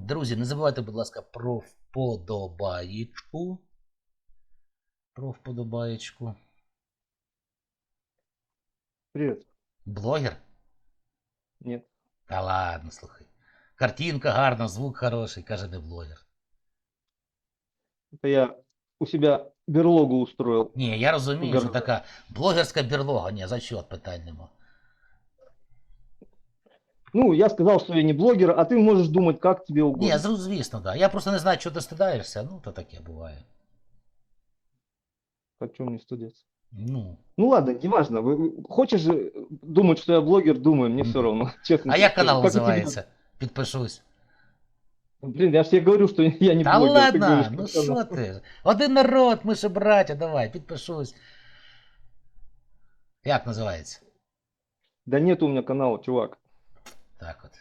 Друзі, не забувайте, будь ласка, про вподобаєчку. Про вподобаєчку. Привет. Блогер? Нет. Та ладно, слухай. Картинка гарна, звук хороший, каже, не блогер. Это я у себя берлогу устроил. Ні, я розумію, що Гар- така блогерська берлога, ні, за що питань нема. Ну, я сказал, что я не блогер, а ты можешь думать, как тебе угодно. Ні, зру- звісно, так. Да. Я просто не знаю, чого ти стидаєшся, ну то таке буває. Хочу мне студиться. Ну. Ну ладно, неважно. Вы- вы- Хочешь же думать, что я блогер, думай, мне все Мгм. равно. Честно. А як скажу. канал Как и тебе. називається? Підпишусь. Блин, я же тебе говорю, что я не Та блогер. ты ладно, говоришь, ну как канал. що ти? Один народ, ми ж браття, давай, підпишусь. Як називається? Да нет у меня канала, чувак. Так от.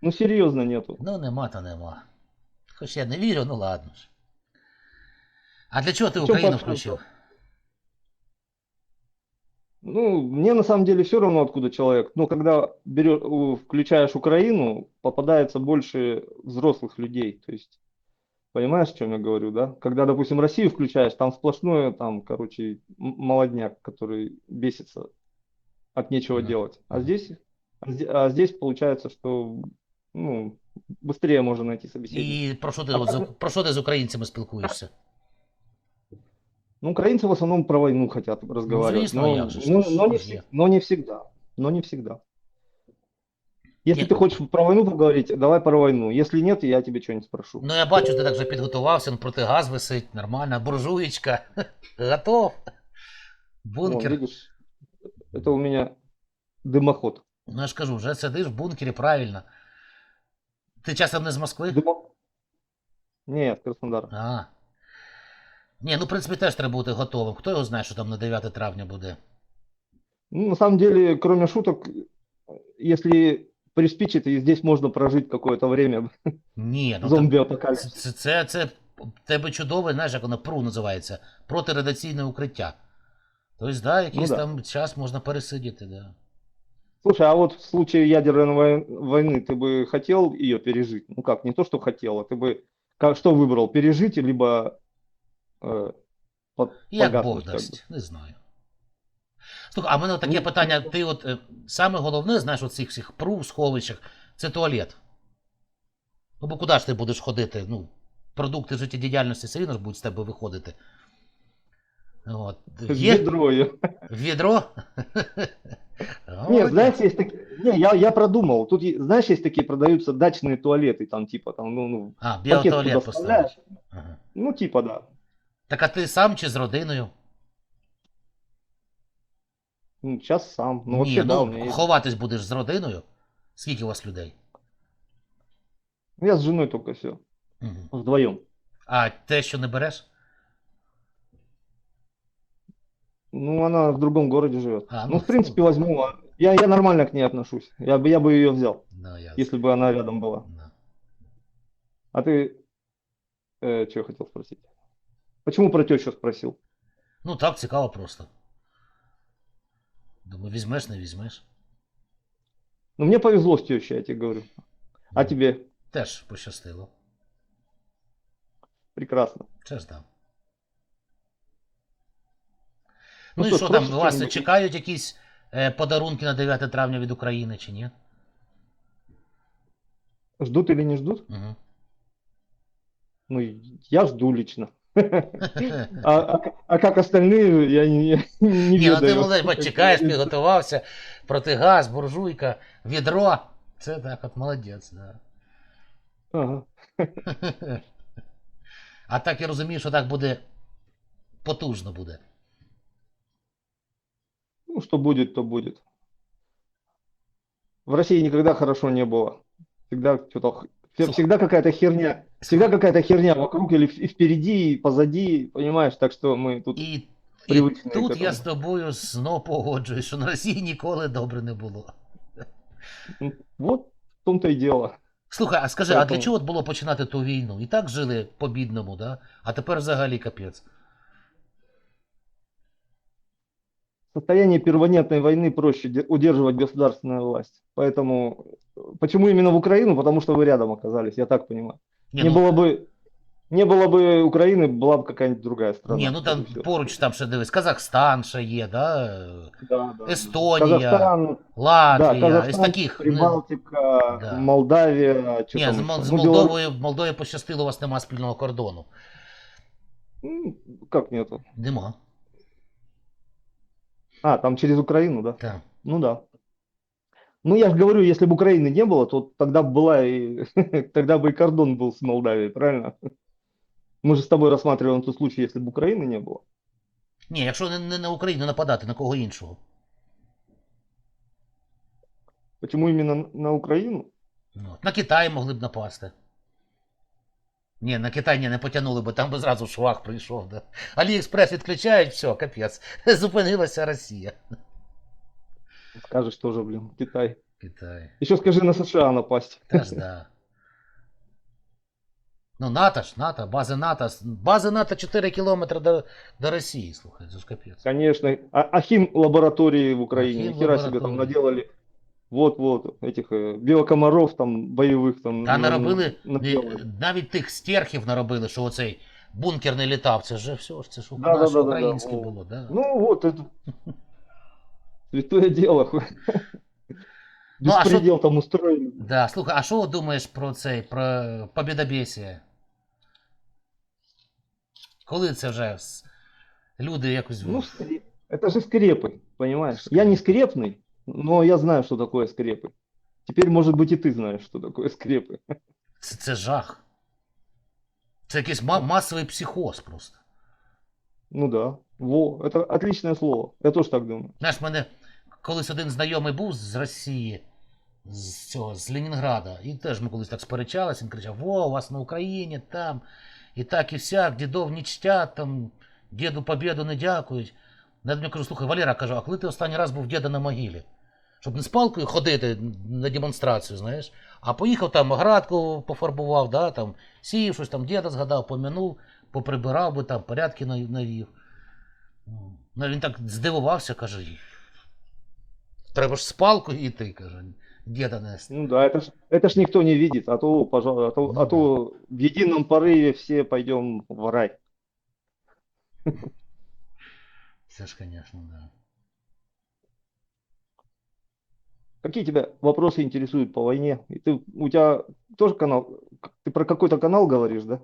Ну серьезно нету. Ну нема, то нема. Хоч я не вірю, ну ладно ж. А для Чому Україну паспорт? включив? Ну, мне на самом деле все равно, откуда человек. Но когда берешь, включаешь Украину, попадается больше взрослых людей. То есть, понимаешь, о чем я говорю, да? Когда, допустим, Россию включаешь, там сплошное, там, короче, молодняк, который бесится от нечего Мгм. делать. А здесь, а здесь, а здесь получается, что, ну, быстрее можно найти собеседника. І про що ти, А от, з- так- про що ти з українцями спілкуєшся? Ну, украинцы в основном про войну хотят разговаривать. звісно, но, як же ж, но- що ж, но не що ж всег- є. но не всегда. Но не всегда. Если Нет. ты хочешь про войну поговорить, давай про войну. Если нет, я тебе что-нибудь спрошу. Ну я бачу, ти так вже підготувався, ну, протигаз висить, нормально, буржуєчка. Готов. Вон, Бункер. видишь, это у меня дымоход. Ну я ж кажу, вже сидиш в бункері, правильно. Ти часом не з Москви? Дымо- Нет, Краснодар. А. Ні, ну в принципі теж треба бути готовим. Хто його знає, що там на 9 травня буде? Ну, на самом деле, кроме шуток, если приспичит, и здесь можно прожить какое-то время. Ні, ну так, Зомби-апокалипсис. це, це, це в тебе чудове, знаєш, як воно ПРУ називається. Протирадіаційне укриття. Тобто, да, якийсь Ну да. там час можна пересидіти, да. Слушай, а вот в случае ядерной вой- войны ты бы хотел ее пережить? Ну как, не то, что хотел, а ты бы как, что выбрал, пережить, либо э, под- Як погаснуть, Бог как бы? дасть, не знаю. Слухай, а в мене таке Ну, питання, ти от е, саме головне, знаєш, от цих всіх ПРУ, сховищах, це туалет. Ну бо куди ж ти будеш ходити? Ну, продукти життєдіяльності все рівно ж будуть з тебе виходити. От. Є Ведро её. відро? Молодець. знаете, есть такие... Не, я, я продумал. Тут, е- знаешь, есть такие продаются дачные туалеты, там типа, там, ну, ну, А, біотуалет вставляешь. Ага. Ну, типа, да. Так а ти сам чи з родиною? Ну, сейчас сам. Ну, Ні, вообще, да, ну, у меня есть. ховатись будеш з родиною. Скільки у вас людей? Я с женой только все. Угу. Вдвоем. А те, що не береш? Ну, она в другом городе живет. А, ну, ну, в принципе, возьму. а Я, я нормально к ней отношусь. Я бы, я бы ее взял, Ну, я... если бы она рядом была. Да. А ты э, что хотел спросить? Почему про тещу спросил? Ну так, цікаво просто. Думаю, візьмеш, не візьмеш. Ну, мне повезло с тещей, я тебе говорю. А Ну, тебе? Теж пощастило. Прекрасно. Це ж да. Ну Ну, і що, там, вас чекають якісь е, подарунки на 9 травня від України чи ні? Ждут или не ждут? Угу. Ну, я жду лично. А, а, а как остальные, я не, не Ні, ну ти молодець, чекаєш, підготувався, протигаз, буржуйка, відро. Це так от молодець, да. Ага. А так я розумію, що так буде потужно буде. Ну, что будет, то будет. В России никогда хорошо не было. Всегда что-то, х- Слушай. всегда какая-то херня, всегда какая-то херня вокруг или в- и впереди, и позади, понимаешь? Так что мы тут... І, і Привичний тут к я этому. з тобою знов погоджуюсь, що на Росії ніколи добре не було. ну, Вот в том-то и дело. Слухай, а скажи, а для Поэтому- чого от було починати ту війну? І так жили по-бідному, да? а тепер взагалі капець. в состоянии перманентной войны проще де- удерживать государственную власть. Поэтому э, почему именно в Украину? Потому что вы рядом оказались, я так понимаю. Ні, не ну, было бы не было бы Украины, была бы какая-нибудь другая страна. ні, ну там Вот и всё. поруч там ще дивись, Казахстан ще є, да? Да, да, да. Естонія, Казахстан, Латвія, да, із Казахстан, таких. не- Прибалтика, Да. Молдавия, что Ні, там з, Мол- еще? з Ну, Бело- Молдовою, Молдовою пощастило, у вас нема спільного кордону. М, Как нету? Нема. А, там через Украину, да? Так. Ну да. Ну я же говорю, если бы Украины не было, то тогда бы была и тогда бы и кордон был с Молдавией, правильно? Мы же с тобой рассматриваем тот случай, если бы Украины не было. Ні, якщо не, не на Україну нападати, на кого іншого. Почему именно на- на Украину? Ну, на Китай могли б напасти. Ні, на Китай ні, не потягнули, бо там би зразу швах прийшов. Да. Аліекспрес відключають, все, капець. Зупинилася Росія. Скажешь тоже, блин, Китай. Китай. Еще скажи на США напасть. Та ж да. Ну, НАТО ж, НАТО, бази НАТО. Бази НАТО 4 кілометри до, до Росії, слухай, це ж капець. Конечно. А Ахим лаборатории в Украине. Ахим Нихера себе там лаборатории. наделали. Вот-вот, этих э, биокомаров там боевых там. Та на- наробили, наделали. і навіть тих стерхів наробили, що оцей бункерний літав. Це ж все ж, це ж у Да, да, нас да, да, да, українське во. було, да? Ну вот это святое дело. хуй. Ну, а Беспредел там устроили. Да, слухай, а що думаєш про цей, про побідобєсія? Коли це вже с- люди якось. Ну, скре- это же скрепы, понимаешь? Я не скрепный, но я знаю, что такое скрепы. Теперь, может быть, и ты знаешь, что такое скрепы. Це, це жах. Це якийсь ма- масовий психоз просто. Ну да. Во, это отличное слово. Я тоже так думаю. Знаєш, в мене колись один знайомий був з Росії, з цього, з Ленінграда, і теж ми колись так сперечалися, він кричав: Во, у вас на Україні там, і так, і всяк, дідов не чтять, там, діду побіду не дякують. Я до нього кажу, слухай, Валера, кажу, а коли ти останній раз був діда на могилі? Щоб не з палкою ходити на демонстрацію, знаєш, а поїхав там, градку пофарбував, да, там, сів, щось там діда згадав, помянув, поприбирав би там, порядки нав- навів. Ну, він так здивувався, каже, треба ж з палкою йти, каже, діда нести. Ну да, это ж, это ж никто не видит, а то, пожалуй, а то, Ну а то в едином порыве все пойдем в рай. Це ж, звісно, да. Какие тебя вопросы интересуют по войне? И ты, у тебя тоже канал, ты про какой-то канал говоришь, да?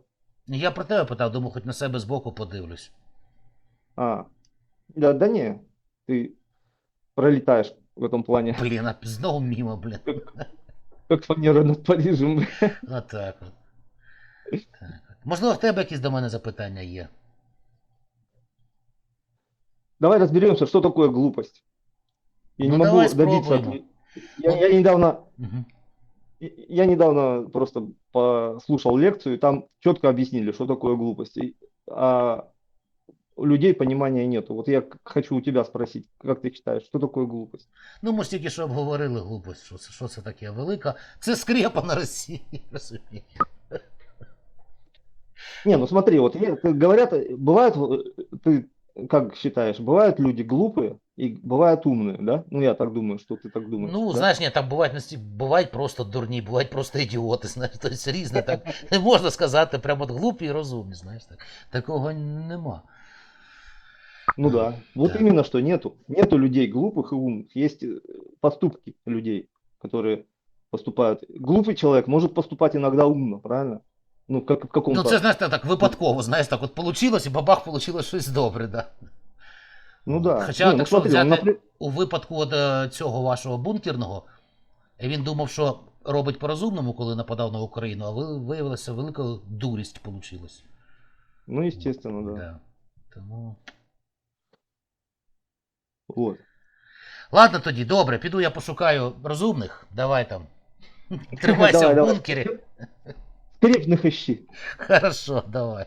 Я про тебе питав, думаю, хоч на себе збоку подивлюсь. А, да, да не, ты пролетаешь в этом плане, Блін, а знову мімо, блін. как фанера над Парижем. Отак от. Так от. Можливо, в тебе якісь до мене запитання є. Давай разберемся, что такое глупость. Я Ну, не могу давай добиться спробуем. ответа. Я, я недавно, Угу. я недавно просто послушал лекцию, и там четко объяснили, что такое глупость. И- а у людей понимания нету. Вот я к- хочу у тебя спросить, как ты считаешь, что такое глупость? Ну, ми ж тільки що обговорили глупость, що це, що це таке велика. Це скрепа на Росії, розумієш? Не, ну смотри, вот я- как говорят, э, бывают, э, ты как считаешь, бывают люди глупые и бывают умные, да? Ну я так думаю, что ты так думаешь. Ну, да? знаєш, ні, там бувають настільки, бувають просто дурні, бувають просто ідіоти, знаєш, тобто різне так. Не можна сказати прямо от глупі і розумні, знаєш, так. Такого нема. Ну да. Вот Да. именно что нету. Нету людей глупых и умных. Есть э, поступки людей, которые поступают. Глупый человек может поступать иногда умно, правильно? Ну, как в каком-то... Ну, це знаєш, так, так випадково, знаєш, так от получилось, і бабах получило щось добре, да. Ну да. Хоча, Не, ну так що смотри, взяти напри- у випадку от, е, цього вашого бункерного, він думав, що робить по-розумному, коли нападав на Україну, а ви- виявилося велика дурість получилась. Ну, естественно, да. Да. Тому... Вот. Ладно тоді, добре, піду я пошукаю розумних. Давай там. Тримайся Давай, в бункері. Скрепных ищи. Хорошо, давай.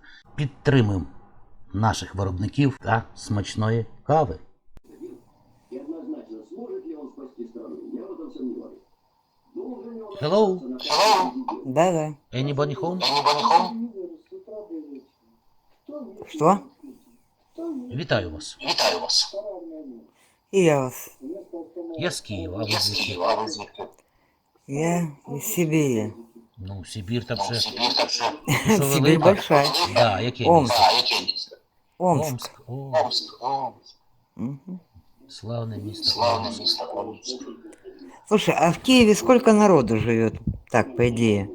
Підтримуємо наших виробників та смачної кави. И однозначно, сможет ли он спасти страну, я в этом сомневаюсь. Должен ли он Hello? остаться на пост Да-да. Anybody home? Что? Вітаю вас. Вітаю вас. И я вас. Я з Києва, а ви Я з звідки? Києва, а ви звідки? Я из Сибири. Ну, Сибір та Ну, вже. Сибір так що. Що Сибирь велика? большая. Да, яке Омск. місто? А, яке місто? Омск. Омск. О, Омск. Омск. Мгм. славне місто. Славне Омск. місто Омск. Слушай, а в Киеве сколько народу живет? Так, по идее.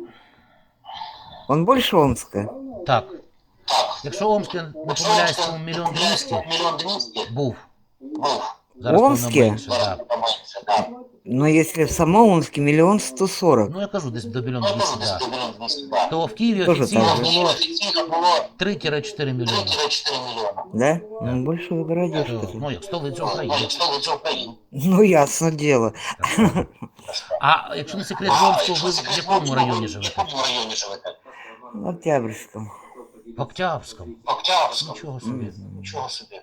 Он больше Омска? Так, Так. якщо Омск, я не помиляюсь, то мільйон двісті Мільйон двісті був. був. Зараз Омске? воно менше, Зараз да. поменше, так. Но если в самом Омске миллион сто сорок. Ну я кажу, десь до мільйон Ну, двісті, ну, десь да. до мільйон двісті, так. То в Києві Тоже офіційно так же. було Офіційно було 3-4 мільйони. 3-4 мільйони. Да? Ну, большой городишко. То, тут. Ну, як столиця Ну, України. як столиця України. Ну, ясно дело. А якщо не секрет, в Омску ви в якому районі В живете? якому районі живете? В Октябрьском. В Октябрському. В Октябрському. Нічого собі. Нічого собі.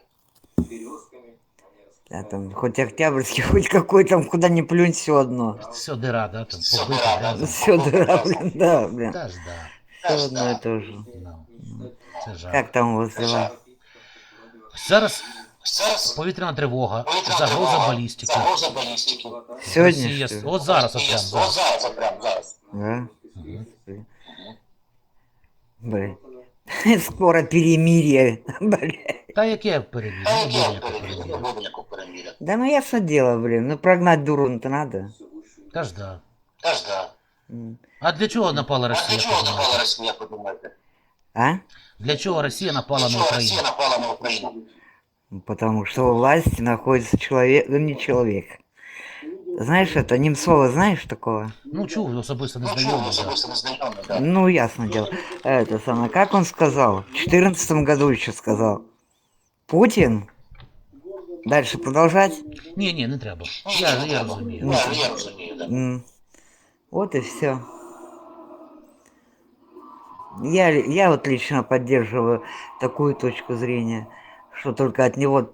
Да, там хоть Октябрьский, хоть какой там, куда ни плюнь, все одно. Все дира, да, там Все побито, дира, да. да. там. Все, да, блин, да, блин. Та ж да. Все одно и то же. Ну, це жах. Как там у вас дела? Зараз Зараз повітряна тривога, повітряна загроза тривога, балістики. Загроза балістики. Сегодня, Росія, что ли? от зараз, от І прям От зараз. зараз, от прям зараз. Да? Мгм. Блин. Скоро перемирие. Блин. Та яке перевірення? Та Не буде яке ніякого перемір'я? перевірення. Буде яку перемір'я? Да ну ясно дело, блин. Ну прогнать дуру-то надо. Та ж да. Теж да. М. А для чого напала А для Росія? чого подумайте? напала Росія, подумайте? А? Для чого Росія напала Для на чого Україну? Росія напала на Україну? Ну, Потому что у власти находится человек, ну не человек. Знаешь это, Немцова знаешь такого? Ну чув, особисто не Ну чого, знайомий. да. особисто не знайомий, да. Ну, ясно дело. Это самое, как он сказал? В 2014 году еще сказал. Путин? Дальше продолжать? Ні, ні, не треба. Я, я розумію. Ну, я розумію, да. М. Вот и все. Я, я вот лично поддерживаю такую точку зрения, что только от него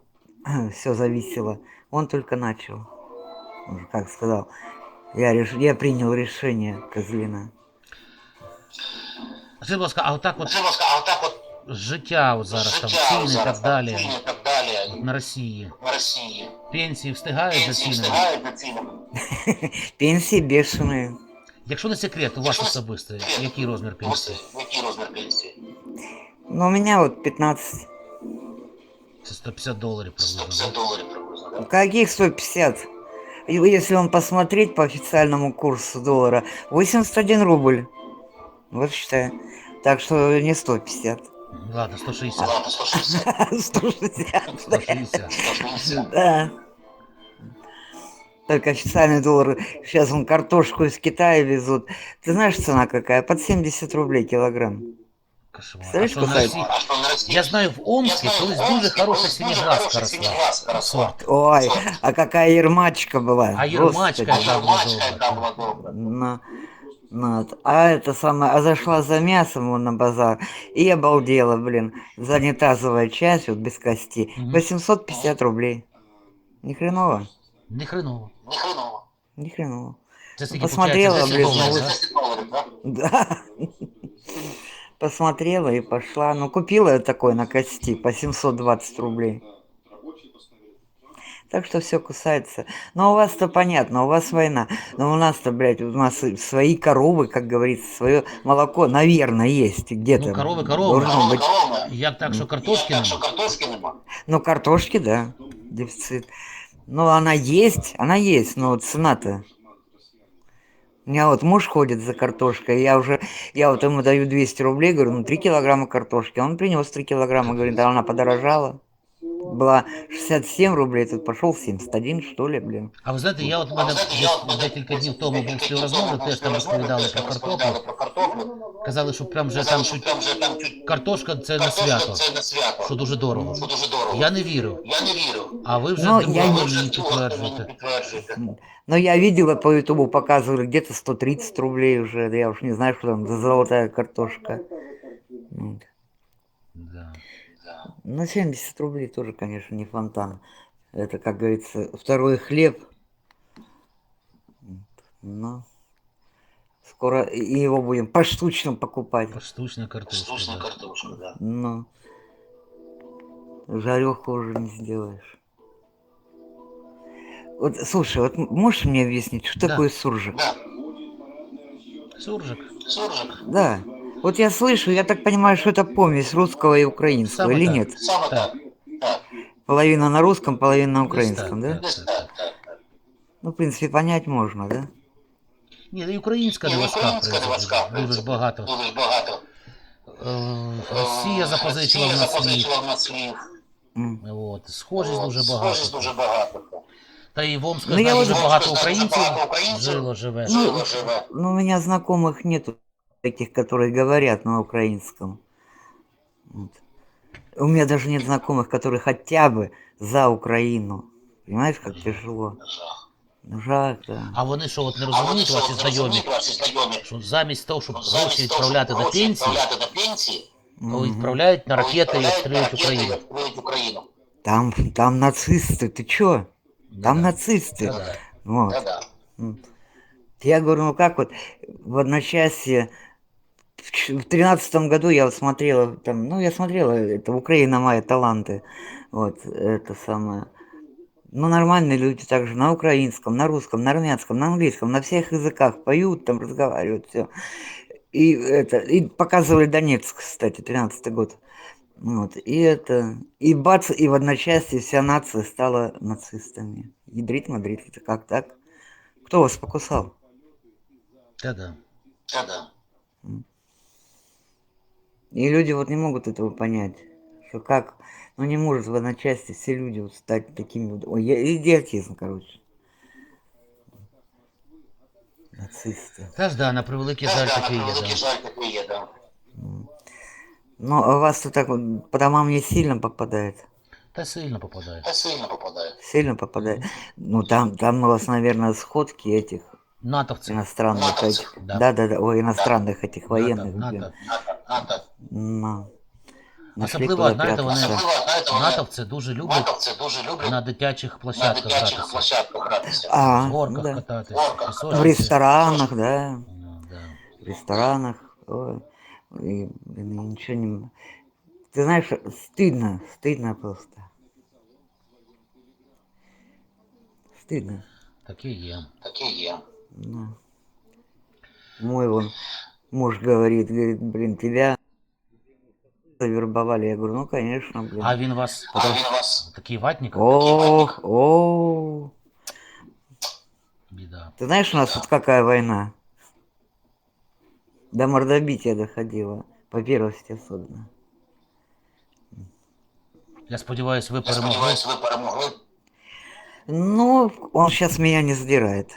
все зависело. Он только начал. Он же как сказал, я, реш... я принял решение, Козлина. Скажіть, будь ласка, а отак от Скажи, будь ласка, а отак от життя от зараз там життя ціни і зараз, так далі ціни і так далі на Росії. на Росії. Пенсії встигають за Пенсії цінами. встигають за цінами. Пенсии бешеные. Якщо не секрет, у вас особисто, який розмір пенсії? Ось Який розмір пенсії? Но у меня вот 15. Це 150 доларів приблизно. 150 да? доларів приблизно, да? Каких 150? Если он посмотреть по официальному курсу доллара, 81 рубль. Вот считай. Так что не 150. Ладно, 160. Ладно, 160. 160. 160. 160. Да. Только официальный доллар. Сейчас он картошку из Китая везут. Ты знаешь, цена какая? Под 70 рублей килограмм Кошмар. А Знаєш, що на кусають? Росії? А що на Росії? Я знаю, в Омскі Я знаю, колись в дуже Омскі хороша колись дуже синеглазка хороша росла. синеглазка росла. Сорт. Ой, а какая ермачка была. А ермачка, Господи. да. Громадська, яка була добра. На, на, а это самое, а зашла за мясом вон на базар и обалдела, блин, за унитазовая часть, вот без кости, Мгм. 850 рублей. Ни хреново, Не хреново. Ні хреново. ни хреново. Це скільки Посмотрела, виходить, блін, 10 доларів, ну, да? Посмотрела и пошла. Ну, купила я такой на кости по 720 рублей. Так что все кусается. Но у вас-то понятно, у вас война. Но у нас-то, блядь, у нас свои коровы, как говорится, свое молоко, наверное, есть где-то. Ну, коровы. Должно Корова, быть. корова. Як так, що картошки Так що нема? картошки нема. Ну, картошки, да, дефицит. Ну, она есть, она есть, но цена-то. У меня вот муж ходит за картошкой, я уже, я вот ему даю 200 рублей, говорю, ну, 3 килограмма картошки. Он принес 3 килограмма, говорит, да она подорожала была 67 рублей, тут пошел 71, что ли, блин. А ви знаєте, я от в мене десь декілька днів тому був з розмови, теж там розповідали про картоплю. про картоплю. Казали, що прям вже там Казали, що чуть прям вже там чуть картошка це не картошка свято, Це не свято. що дуже дорого. Що дуже дорого. Я не вірив. Я не вірю. А ви вже Ну, другого я- мені Ви вже друга мені підтверджуєте. підтверджуєте. Но я видела по ютубу, показывали где-то 130 рублей уже, да я уж не знаю, что там за золотая картошка. Вот. Да. Ну, 70 рублей тоже, конечно, не фонтан. Это, как говорится, второй хлеб. Но скоро и его будем поштучно покупать. Поштучна картошка. Штучна Да. картошка, да. Но жареху уже не сделаешь. Вот, слушай, вот можешь мне объяснить, что Да. такое суржик? Да. Суржик. Суржик. Да. Вот я слышу, я так понимаю, что это помесь русского и украинского, Самое или так. нет? Саме Так. так. Так. Половина на русском, половина на Десь украинском, так, да? Десь так, так, так. Ну, в принципе, понять можно, да? Ні, і українська не І важка, в українська не принципі. важка, в Дуже ж принципі. багато. Дуже ж багато. Е, Росія запозичила в Росія нас слів. запозичила в нас слів. М. От. Схожість От, дуже Схожість багато. дуже багато. Та і в Омську, Ну, знаю, я дуже от- багато Омську, знаю, українців багато українців. жило, живе. Ну, Жило, живе. Ну, у меня знакомых нету таких, которые говорят на украинском. Вот. У меня даже нет знакомых, которые хотя бы за Украину. Понимаешь, как тяжело? Жах. Ну, Жах, да. А вони що, от не А вони розуміють, що, ваші не знайомі, розуміють, ваші знайомі, що замість того, щоб Замість гроші того, відправляти щоб до гроші пенсії, відправляти до пенсії, то Мгм. відправляють на ракети і відправляють на обстрілюють ракети і Україну. обстрілюють Україну. Там, там нацисты, ты чё? Там Да-да. нацисты. Да-да. Вот. Да-да. М. Я говорю, ну как вот в одночасье в тринадцатом году я смотрела там, ну я смотрела это Украина мои таланты, вот это самое. Ну нормальные люди также на украинском, на русском, на армянском, на английском, на всех языках поют, там разговаривают, все. И это и показывали Донецк, кстати, тринадцатый год. Вот, и это, и бац, и в одночасье вся нация стала нацистами. Ядрит Мадрид, это как так? Кто вас покусал? Да-да. Да-да. И люди вот не могут этого понять, что как, ну не может в одночасье все люди вот стать такими вот, ой, я- идиотизм, короче. Нацисты. Та ж да, на превеликий жаль Да-да, такий на є. превеликий Да. жаль такий є, да. Но а у вас тут так вот по домам не сильно попадает? Та сильно попадає. Та сильно попадає. Сильно попадает? Ну там, там у вас, наверное, сходки этих Натовці. иностранных Натовцев, этих. да. Да, да, да, ой, иностранных этих военных, НАТО, блин. НАТО. НАТО, НАТО. Ну, нашли Особливо, куда знаєте, вони прятаться. Особливо, знаєте, вони Натовці дуже люблять натовці дуже люблять на дитячих на площадках дитячих гратися. площадках гратися. А, В горках да. кататись, В горках. пісочниці. В ресторанах, да. Ну, да. в ресторанах. ой, и, блин, и ничего не... Ты знаешь, стыдно, стыдно просто. Стыдно. Таке є. Таке є. Ну. Мой вон муж говорит, говорит, блин, тебя завербовали. Я говорю, ну, конечно, блин. А він вас А він вас такий ватник? Ох, о, Біда. Ты знаешь, у нас тут какая война? До мордобития доходила. По первости особенно. Я сподіваюся, ви я перемогли. сподіваюся, ви перемогли. Ну, он сейчас меня не сдирает.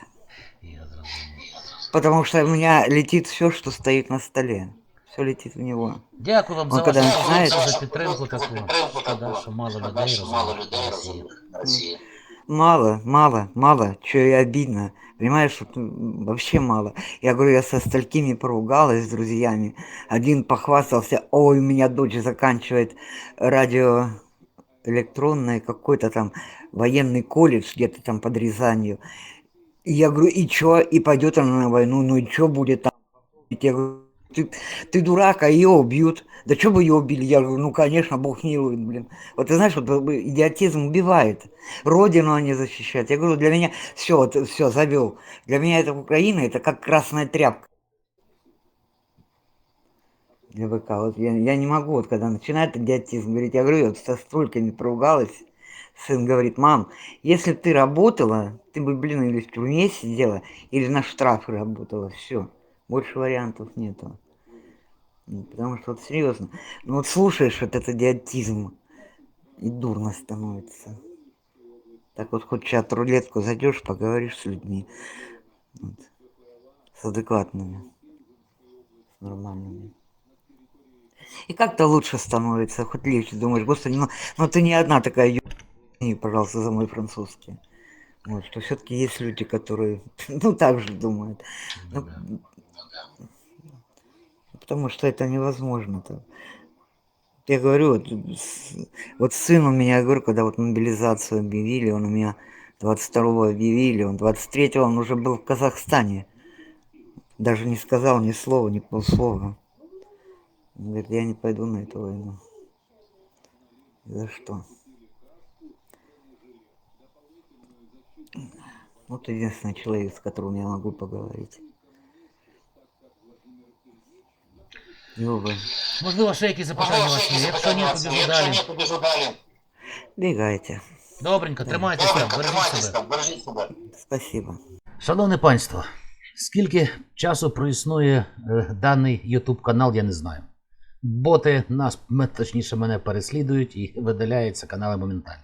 Я зрозумів. Потому что у меня летит все, что стоит на столе. Все летит в него. Дякую вам Он за коли вашу не знає, за що- підтримку за таку. підтримку Шкода, таку. що мало Шкода, людей що мало розуміють людей Росію. розуміють Росії. Мало, мало, мало. Что и обидно. Понимаешь, вот, м, вообще мало. Я говорю, я со столькими поругалась с друзьями. Один похвастался, ой, у меня дочь заканчивает радио электронный какой-то там военный колледж где-то там под Рязанью. Я говорю, и чё? И пойдет она на войну, ну и чё будет там? Я говорю, ты, ты дурак, а ее убьют. Да что бы ее убили? Я говорю, ну конечно, Бог милует, блин. Вот ты знаешь, вот идиотизм убивает. Родину они защищают. Я говорю, для меня все, вот, все, завел. Для меня это Украина, это как красная тряпка. Для ВК. Вот я, я не могу, вот когда начинает идиотизм говорить, я говорю, я вот со столькими поругалась. Сын говорит, мам, если бы ты работала, ты бы, блин, или в тюрьме сидела, или на штрафы работала. Все. Больше вариантов нету. Ну, Потому что вот серьезно. Ну вот слушаешь вот этот идиотизм. и дурно становится. Так вот, хоть чат рулетку зайдешь, поговоришь с людьми. Вот, с адекватными. С нормальными. И как-то лучше становится, хоть легче. Думаешь, господи, ну, ну ты не одна такая ё... пожалуйста, за мой французский. Вот, что все-таки есть люди, которые, ну, так же думают. Ну, потому что это невозможно. -то. Я говорю, вот, вот сын у меня, я говорю, когда вот мобилизацию объявили, он у меня 22-го объявили, он 23-го он уже был в Казахстане. Даже не сказал ни слова, ни полслова. Он говорит, я не пойду на эту войну. За что? Вот единственный человек, с которым я могу поговорить. Любы, Можливо, ще якісь запитання у вас є. Якщо ні, побіжу Якщо далі. ні, побіжу далі. бегайте. Добренько, тримайтеся, бережіть Тримайтеся, себе. бережіть себе. Спасибо. Шановне панство, скільки часу проіснує е, даний YouTube канал, я не знаю. Боти нас, м- точніше, мене переслідують і видаляються канали моментально.